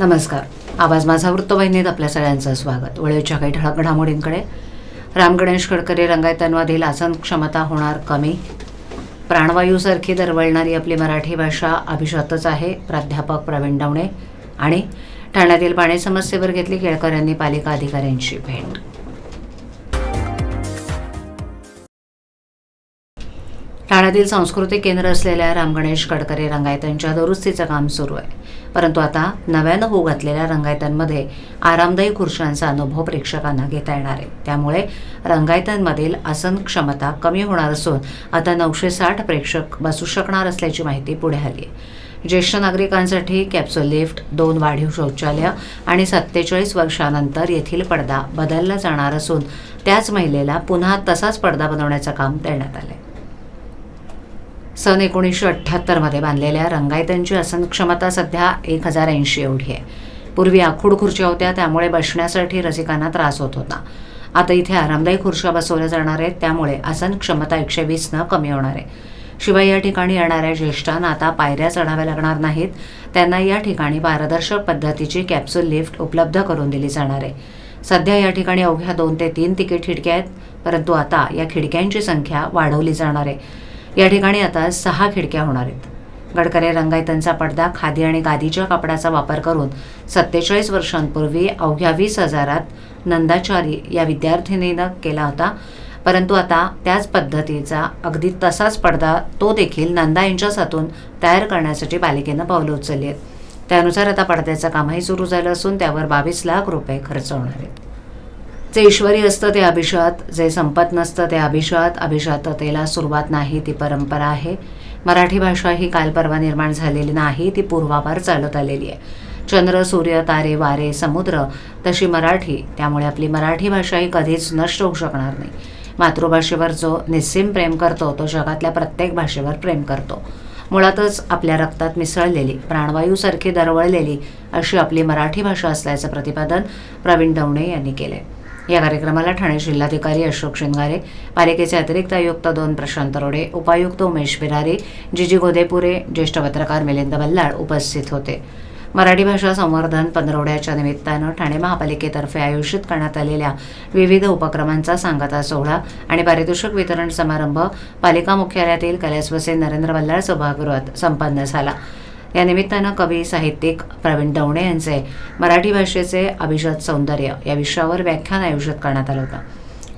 नमस्कार. आवाज माझा वृत्तवाहिनीत आपल्या सगळ्यांचं स्वागत. वेळेच्या काही ठळक घडामोडींकडे. राम गणेश गडकरी रंगायतांमधील आसन क्षमता होणार कमी. प्राणवायूसारखी दरवळणारी आपली मराठी भाषा अभिशातच आहे प्राध्यापक प्रवीण डवणे आणि ठाण्यातील पाणी समस्येवर घेतली केळकर यांनी पालिका अधिकाऱ्यांची भेट. ठाण्यातील सांस्कृतिक केंद्र असलेल्या रामगणेश गडकरी रंगायतांच्या दुरुस्तीचं काम सुरू आहे. परंतु आता नव्यानं होऊ घातलेल्या रंगायतांमध्ये आरामदायी खुर्शांचा अनुभव प्रेक्षकांना घेता येणार आहे. त्यामुळे रंगायतांमधील आसन क्षमता कमी होणार असून आता नऊशे साठ प्रेक्षक बसू शकणार असल्याची माहिती पुढे आली आहे. ज्येष्ठ नागरिकांसाठी कॅप्सूल लिफ्ट दोन वाढीव शौचालय आणि सत्तेचाळीस वर्षानंतर येथील पडदा बदलला जाणार असून त्याच महिलेला पुन्हा तसाच पडदा बनवण्याचं काम देण्यात आलं आहे सन एकोणीसशे अठ्ठ्याहत्तरमध्ये बांधलेल्या रंगायतांची आसन क्षमता सध्या एक हजार ऐंशी एवढी आहे. पूर्वी आखूड खुर्च्या होत्या त्यामुळे बसण्यासाठी रसिकांना त्रास होत होता. आता इथे आरामदायी खुर्च्या बसवल्या जाणार आहेत त्यामुळे आसन क्षमता एकशे वीसनं कमी होणार आहे. शिवाय या ठिकाणी येणाऱ्या ज्येष्ठांना आता पायऱ्या चढाव्या लागणार नाहीत. त्यांना या ठिकाणी पारदर्शक पद्धतीची कॅप्सूल लिफ्ट उपलब्ध करून दिली जाणार आहे. सध्या या ठिकाणी अवघ्या दोन ते तीन तिकीट खिडक्या आहेत परंतु आता या खिडक्यांची संख्या वाढवली जाणार आहे. या ठिकाणी आता सहा खिडक्या होणार आहेत. गडकरी रंगायतांचा पडदा खादी आणि गादीच्या कापडाचा वापर करून सत्तेचाळीस वर्षांपूर्वी अवघ्या वीस हजारात नंदाचारी या विद्यार्थिनीनं केला होता. परंतु आता त्याच पद्धतीचा अगदी तसाच पडदा तो देखील नंदा यांच्याच हातून तयार करण्यासाठी पालिकेनं पावलं उचलली आहेत. त्यानुसार आता पडद्याचं कामही सुरू झालं असून त्यावर बावीस लाख रुपये खर्च होणार आहेत. जे ईश्वरी असतं ते अभिषात जे संपत नसतं ते अभिषात अभिषाततेला सुरुवात नाही ती परंपरा आहे. मराठी भाषा ही काल परवा निर्माण झालेली नाही ती पूर्वापार चालत आलेली आहे. चंद्र सूर्य तारे वारे समुद्र तशी मराठी त्यामुळे आपली मराठी भाषा ही कधीच नष्ट होऊ शकणार नाही. मातृभाषेवर जो निस्सीम प्रेम करतो तो जगातल्या प्रत्येक भाषेवर प्रेम करतो. मुळातच आपल्या रक्तात मिसळलेली प्राणवायूसारखी दरवळलेली अशी आपली मराठी भाषा असल्याचं प्रतिपादन प्रवीण दवणे यांनी केले या कार्यक्रमाला ठाणे जिल्हाधिकारी अशोक शिंगारे पालिकेचे अतिरिक्त आयुक्त दोन प्रशांत रोडे उपायुक्त उमेश बिरारी जीजी गोदेपुरे ज्येष्ठ पत्रकार मिलिंद बल्लाळ उपस्थित होते. मराठी भाषा संवर्धन पंधरवड्याच्या निमित्तानं ठाणे महापालिकेतर्फे आयोजित करण्यात आलेल्या विविध उपक्रमांचा सांगता सोहळा आणि पारितोषिक वितरण समारंभ पालिका मुख्यालयातील कैलासवसे नरेंद्र बल्लाळ सभागृहात संपन्न झाला. या निमित्तानं कवी साहित्यिक प्रवीण दवणे यांचे मराठी भाषेचे अभिजात सौंदर्य या विषयावर व्याख्यान आयोजित करण्यात आलं होतं.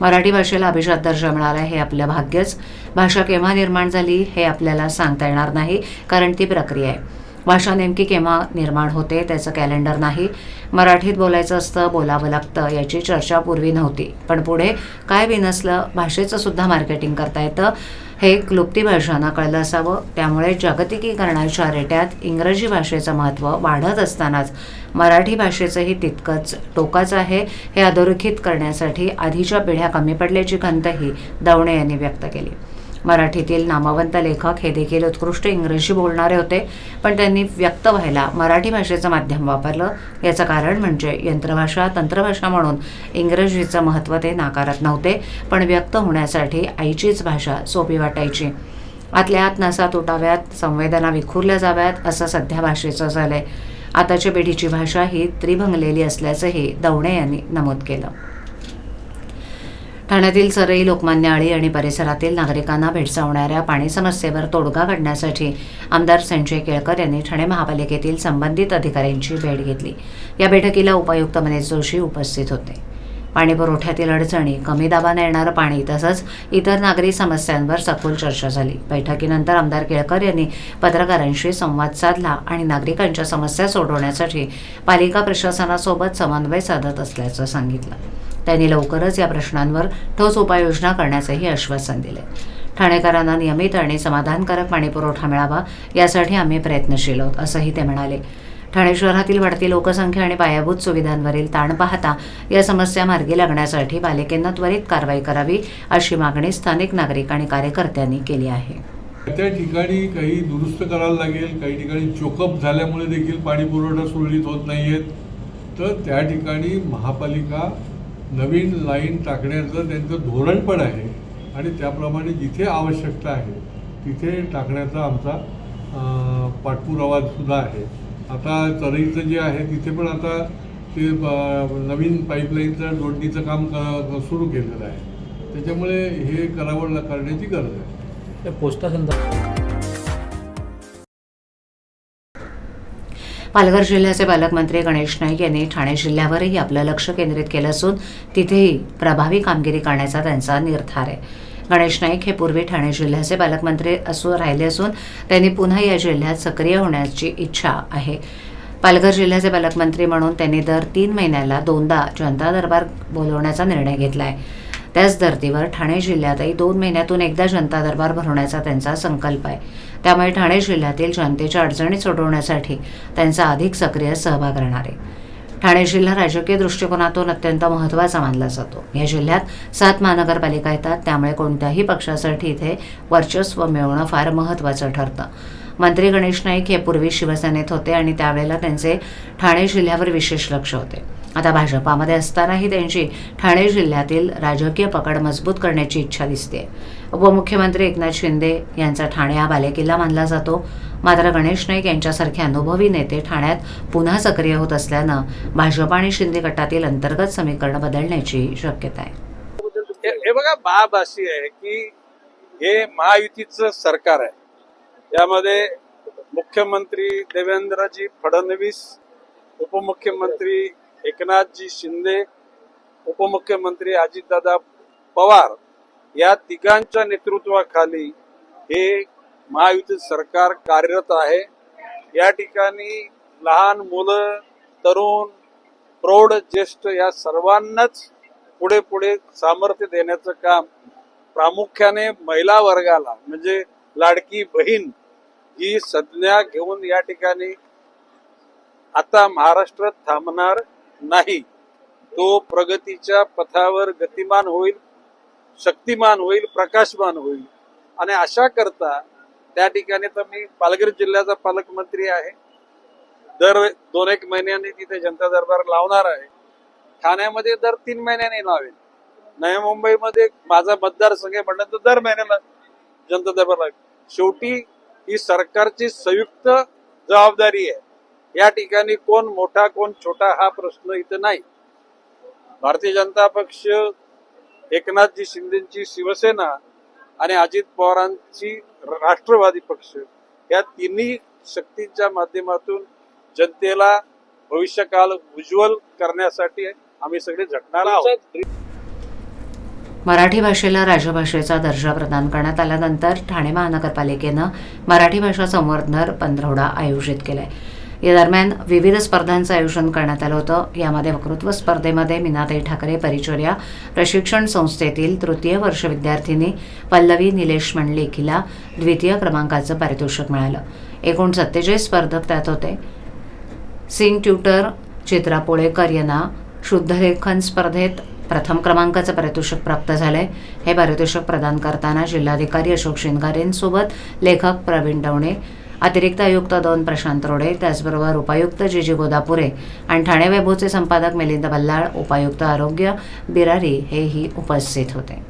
मराठी भाषेला अभिजात दर्जा मिळाला हे आपलं भाग्यच. भाषा केव्हा निर्माण झाली हे आपल्याला सांगता येणार नाही कारण ती प्रक्रिया आहे. भाषा नेमकी केव्हा निर्माण होते त्याचं कॅलेंडर नाही. मराठीत बोलायचं असतं बोलावं लागतं याची चर्चा पूर्वी नव्हती. पण पुढे काय बिनसलं भाषेचं सुद्धा मार्केटिंग करता येतं हे क्लुप्ती भाषांना कळलं असावं. त्यामुळे जागतिकीकरणाच्या रेट्यात इंग्रजी भाषेचं महत्त्व वाढत असतानाच मराठी भाषेचंही तितकंच टोकाचं आहे. हे अधोरेखित करण्यासाठी आधीच्या पिढ्या कमी पडल्याची खंतही दवणे यांनी व्यक्त केली. मराठीतील नामवंत लेखक हे देखील उत्कृष्ट इंग्रजी बोलणारे होते पण त्यांनी व्यक्त व्हायला मराठी भाषेचं माध्यम वापरलं. याचं कारण म्हणजे यंत्रभाषा तंत्रभाषा म्हणून इंग्रजीचं महत्त्व ते नाकारत नव्हते पण व्यक्त होण्यासाठी आईचीच भाषा सोपी वाटायची. आतल्या आत नसा तुटाव्यात संवेदना विखुरल्या जाव्यात असं सध्या भाषेचं झालंय. आताच्या पिढीची भाषा ही त्रिभंगलेली असल्याचंही दवणे यांनी नमूद केलं. ठाण्यातील सरई लोकमान्य आळी आणि परिसरातील नागरिकांना भेडसावणाऱ्या पाणी समस्येवर तोडगा काढण्यासाठी आमदार संजय केळकर यांनी ठाणे महापालिकेतील संबंधित अधिकाऱ्यांची भेट घेतली. या बैठकीला उपायुक्त मनीष जोशी उपस्थित होते. पाणी पुरवठ्यातील अडचणी कमी दाबाने येणारं पाणी तसंच इतर नागरी समस्यांवर सखोल चर्चा झाली. बैठकीनंतर आमदार केळकर यांनी पत्रकारांशी संवाद साधला आणि नागरिकांच्या समस्या सोडवण्यासाठी पालिका प्रशासनासोबत समन्वय साधत असल्याचं सांगितलं. त्यांनी लवकरच या प्रश्नांवर ठोस उपाययोजना करण्याचंही आश्वासन दिले. ठाणेकरांना नियमित आणि समाधानकारक पाणीपुरवठा मिळावा यासाठी आम्ही प्रयत्नशील आहोत असंही ते म्हणाले. ठाणे शहरातील वाढती लोकसंख्या आणि पायाभूत सुविधांवरील ताण पाहता या समस्या मार्गी लागण्यासाठी पालिकेनं त्वरित कारवाई करावी अशी मागणी स्थानिक नागरिक आणि कार्यकर्त्यांनी केली आहे. त्या ठिकाणी काही दुरुस्त करायला लागेल काही ठिकाणी चोकअप झाल्यामुळे देखील पाणी पुरवठा सुरळीत होत नाही आहेत तर त्या ठिकाणी महापालिका नवीन लाईन टाकण्याचं त्यांचं धोरण पण आहे आणि त्याप्रमाणे जिथे आवश्यकता आहे तिथे टाकण्याचा आमचा पाठपुरावासुद्धा आहे. आता चरईचं जे आहे तिथे पण आता ते नवीन पाईपलाईनचं जोडणीचं काम क सुरू केलेलं आहे. त्याच्यामुळे हे करावं करण्याची गरज आहे. त्या पोस्टा पालघर जिल्ह्याचे पालकमंत्री गणेश नाईक यांनी ठाणे जिल्ह्यावरही आपलं लक्ष केंद्रित केलं असून तिथेही प्रभावी कामगिरी करण्याचा त्यांचा निर्धार आहे. गणेश नाईक हे पूर्वी ठाणे जिल्ह्याचे पालकमंत्री असू राहिले असून त्यांनी पुन्हा या जिल्ह्यात सक्रिय होण्याची इच्छा आहे. पालघर जिल्ह्याचे पालकमंत्री म्हणून त्यांनी दर तीन महिन्याला दोनदा जनता दरबार बोलवण्याचा निर्णय घेतला आहे त्याच धर्तीवर ठाणे जिल्ह्यातही दोन महिन्यातून एकदा जनता दरबार भरवण्याचा त्यांचा संकल्प आहे. त्यामुळे ठाणे जिल्ह्यातील जनतेच्या अडचणी सोडवण्यासाठी त्यांचा अधिक सक्रिय सहभाग राहणार आहे. ठाणे जिल्हा राजकीय दृष्टिकोनातून अत्यंत महत्त्वाचा मानला जातो. या जिल्ह्यात सात महानगरपालिका येतात त्यामुळे कोणत्याही पक्षासाठी इथे वर्चस्व मिळवणं फार महत्त्वाचं ठरतं. मंत्री गणेश नाईक हे पूर्वी शिवसेनेत होते आणि त्यावेळेला त्यांचे ठाणे जिल्ह्यावर विशेष लक्ष होते. आता भाजपामध्ये असतानाही त्यांची ठाणे जिल्ह्यातील राजकीय पकड मजबूत करण्याची इच्छा दिसते. उपमुख्यमंत्री एकनाथ शिंदे यांचा ठाणे हा बालेकिल्ला मानला जातो. मात्र गणेश नाईक यांच्यासारखे अनुभवी नेते ठाण्यात पुन्हा सक्रिय होत असल्यानं भाजप आणि शिंदे गटातील अंतर्गत समीकरण बदलण्याची शक्यता आहे. हे हे बघा बाब अशी आहे की हे महायुतीचं सरकार आहे. यामध्ये मुख्यमंत्री देवेंद्रजी फडणवीस उपमुख्यमंत्री एकनाथजी शिंदे उपमुख्यमंत्री अजितदादा पवार या तिघांच्या नेतृत्वाखाली हे महायुती सरकार कार्यरत आहे. या ठिकाणी लहान मुलं तरुण प्रौढ ज्येष्ठ या सर्वांनाच पुढे पुढे सामर्थ्य देण्याचं काम प्रामुख्याने महिला वर्गाला म्हणजे लाडकी बहीण ही संज्ञा घेऊन या ठिकाणी आता महाराष्ट्रात थांबणार नाही. तो प्रगतीच्या पथावर गतिमान होईल शक्तिमान होईल प्रकाशमान होईल. आणि अशा करता त्या ठिकाणी तर मी पालघर जिल्ह्याचा पालकमंत्री आहे. दर दोन एक महिन्यांनी तिथे जनता दरबार लावणार आहे. ठाण्यामध्ये दर तीन महिन्याने लावेल. नवी मुंबईमध्ये माझा मतदारसंघ आहे तर दर महिन्याला जनता दरबार लावेल. शेवटी ही सरकारची संयुक्त जबाबदारी आहे. या ठिकाणी कोण मोठा कोण छोटा हा प्रश्न इथं नाही. भारतीय जनता पक्ष एकनाथजी शिंदेची शिवसेना आणि अजित पवारांची राष्ट्रवादी पक्ष या तिन्ही शक्तींच्या माध्यमातून जनतेला भविष्यकाल उज्ज्वल करण्यासाठी आम्ही सगळे झटणार आहोत. मराठी भाषेला राजभाषेचा दर्जा प्रदान करण्यात आल्यानंतर ठाणे महानगरपालिकेनं मराठी भाषा संवर्धन पंधरवडा आयोजित केलाय. या दरम्यान विविध स्पर्धांचं आयोजन करण्यात आलं होतं. यामध्ये वक्तृत्व स्पर्धेमध्ये मीनाताई ठाकरे परिचर्या प्रशिक्षण संस्थेतील तृतीय वर्ष विद्यार्थिनी पल्लवी निलेश मंडलेखीला द्वितीय क्रमांकाचं पारितोषिक मिळालं. एकूण सत्तेचाळीस स्पर्धक त्यात होते. सिंग ट्युटर चित्रा पोळेकर यांना शुद्धलेखन स्पर्धेत प्रथम क्रमांकाचं पारितोषिक प्राप्त झालंय. हे पारितोषिक प्रदान करताना जिल्हाधिकारी अशोक शिंगारेंसोबत लेखक प्रवीण डवणे अतिरिक्त आयुक्त दोन प्रशांत रोडे त्याचबरोबर उपायुक्त जी जी गोदापुरे आणि ठाणे वैभवचे संपादक मिलिंद बल्लाळ उपायुक्त आरोग्य बिरारी हेही उपस्थित होते.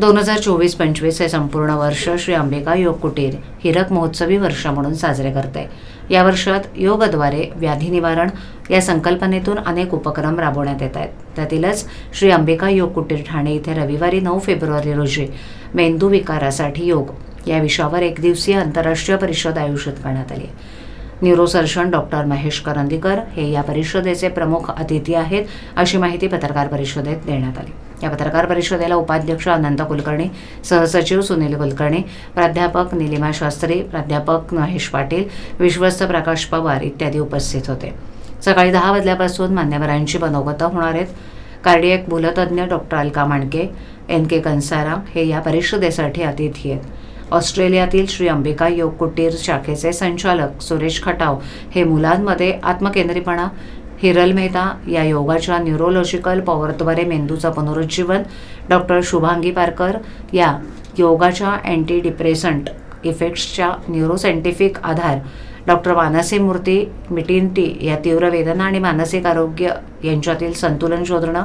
दोन हजार चोवीस पंचवीस हे संपूर्ण वर्ष श्री अंबिका योग कुटीर हिरक महोत्सवी वर्ष म्हणून साजरे करते. या वर्षात योगद्वारे व्याधी निवारण या संकल्पनेतून अनेक उपक्रम राबवण्यात येत आहेत. त्यातीलच श्री अंबिका योग कुटीर ठाणे इथे रविवारी नऊ फेब्रुवारी रोजी मेंदू विकारासाठी योग या विषयावर एक दिवसीय आंतरराष्ट्रीय परिषद आयोजित करण्यात आली न्यूरोसर्जन डॉक्टर महेश करंदीकर हे या परिषदेचे प्रमुख अतिथी आहेत अशी माहिती पत्रकार परिषदेत देण्यात आली. या पत्रकार परिषदेला उपाध्यक्ष अनंत कुलकर्णी सहसचिव सुनील कुलकर्णी प्राध्यापक निलिमा शास्त्री प्राध्यापक महेश पाटील विश्वस्त प्रकाश पवार इत्यादी उपस्थित होते. सकाळी दहा वाजल्यापासून मान्यवरांची मनोगतं होणार आहेत. Cardiac भूलतज्ञ doctor Alka Mandke N K Kansara हे या परिषदेसाठी अतिथी आहेत. ऑस्ट्रेलियातील श्री अंबिका योग कुटीर शाखेचे संचालक सुरेश खटाव हे मुलांमध्ये आत्मकेंद्रीपणा हिरल मेहता या योगाच्या न्यूरोलॉजिकल पॉवरद्वारे मेंदूचं पुनरुज्जीवन डॉक्टर शुभांगी पारकर या योगाच्या अँटी डिप्रेसंट इफेक्ट्सच्या न्यूरोसायंटिफिक आधार डॉक्टर मानसी मूर्ती मिटिंटी या तीव्र वेदना आणि मानसिक आरोग्य यांच्यातील संतुलन शोधणं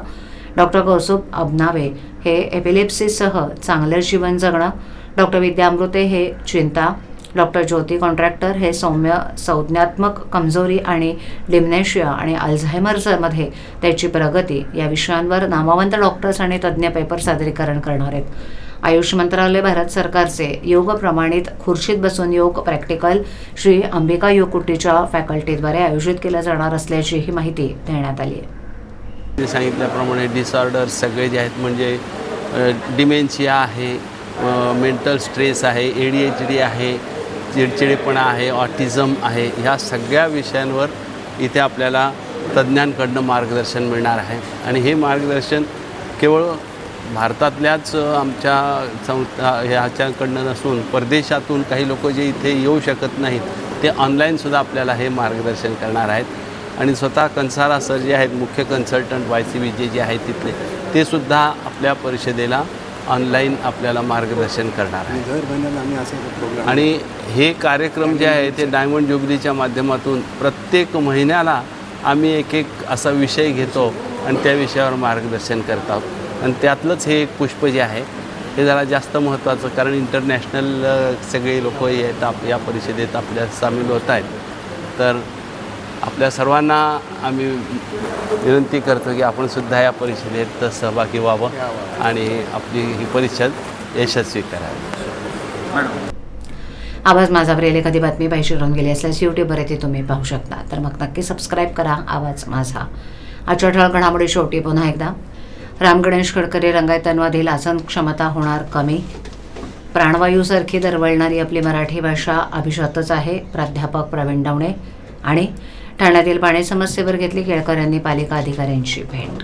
डॉक्टर कौसुब अबनावे हे एपिलेप्सीसह चांगलं जीवन जगणं डॉक्टर विद्यामृते हे चिंता डॉक्टर ज्योती कॉन्ट्रॅक्टर हे सौम्य संज्ञात्मक कमजोरी आणि डिम्नेशिया आणि अल्झायमर्समध्ये त्याची प्रगती या विषयांवर नामवंत डॉक्टर्स आणि तज्ज्ञ पेपर सादरीकरण करणार आहेत. आयुष मंत्रालय भारत सरकारचे योग प्रमाणित खुर्शीत बसून योग प्रॅक्टिकल श्री अंबिका योग कुटीच्या फॅकल्टीद्वारे आयोजित केलं जाणार असल्याची ही माहिती देण्यात आली आहे. मी सांगितल्याप्रमाणे डिसऑर्डर्स सगळे जे आहेत म्हणजे डिमेन्शिया आहे मेंटल स्ट्रेस आहे ए डी एच डी आहे चिडचिडेपणा आहे ऑटिझम आहे ह्या सगळ्या विषयांवर इथे आपल्याला तज्ज्ञांकडनं मार्गदर्शन मिळणार आहे. आणि हे मार्गदर्शन केवळ भारतातल्याच आमच्या संस्था ह्याच्याकडनं नसून परदेशातून काही लोक जे इथे येऊ शकत नाहीत ते ऑनलाईनसुद्धा आपल्याला हे मार्गदर्शन करणार आहेत. आणि स्वतः कन्सारा सर जे आहेत मुख्य consultant Y C B J जे आहेत तिथले ते सुद्धा आपल्या परिषदेला ऑनलाईन आपल्याला मार्गदर्शन करणार आहे आणि दर महिन्याला आम्ही असे प्रोग्राम आणि हे कार्यक्रम जे आहे ते डायमंड ज्युबलीच्या माध्यमातून प्रत्येक महिन्याला आम्ही एक एक असा विषय घेतो आणि त्या विषयावर मार्गदर्शन करत आहोत. आणि त्यातलंच हे एक पुष्प जे आहे हे जरा जास्त महत्त्वाचं कारण इंटरनॅशनल सगळे लोक आहेत आप या परिषदेत आपल्या सामील होत आहेत. तर आपल्या सर्वांना आम्ही विनंती करतो की आपण सुद्धा या परिषदेत सहभागी व्हावं आणि आपली ही परिषद यशस्वी करावी. आवाज माझा येईल एखादी बातमी पाहिजे राहून गेली असल्यास यूट्यूबवर येथे तुम्ही पाहू शकता. तर मग नक्की सबस्क्राईब करा आवाज माझा. आजच्या ठळक घडामोडी शेवटी पुन्हा एकदा. राम गणेश गडकरी रंगायतांमधील आसन क्षमता होणार कमी. प्राणवायूसारखी दरवळणारी आपली मराठी भाषा अभिजातच आहे प्राध्यापक प्रवीण डावणे आणि ठाण्यातील पाणी समस्येवर घेतली केळकर यांनी पालिका अधिकाऱ्यांची भेट.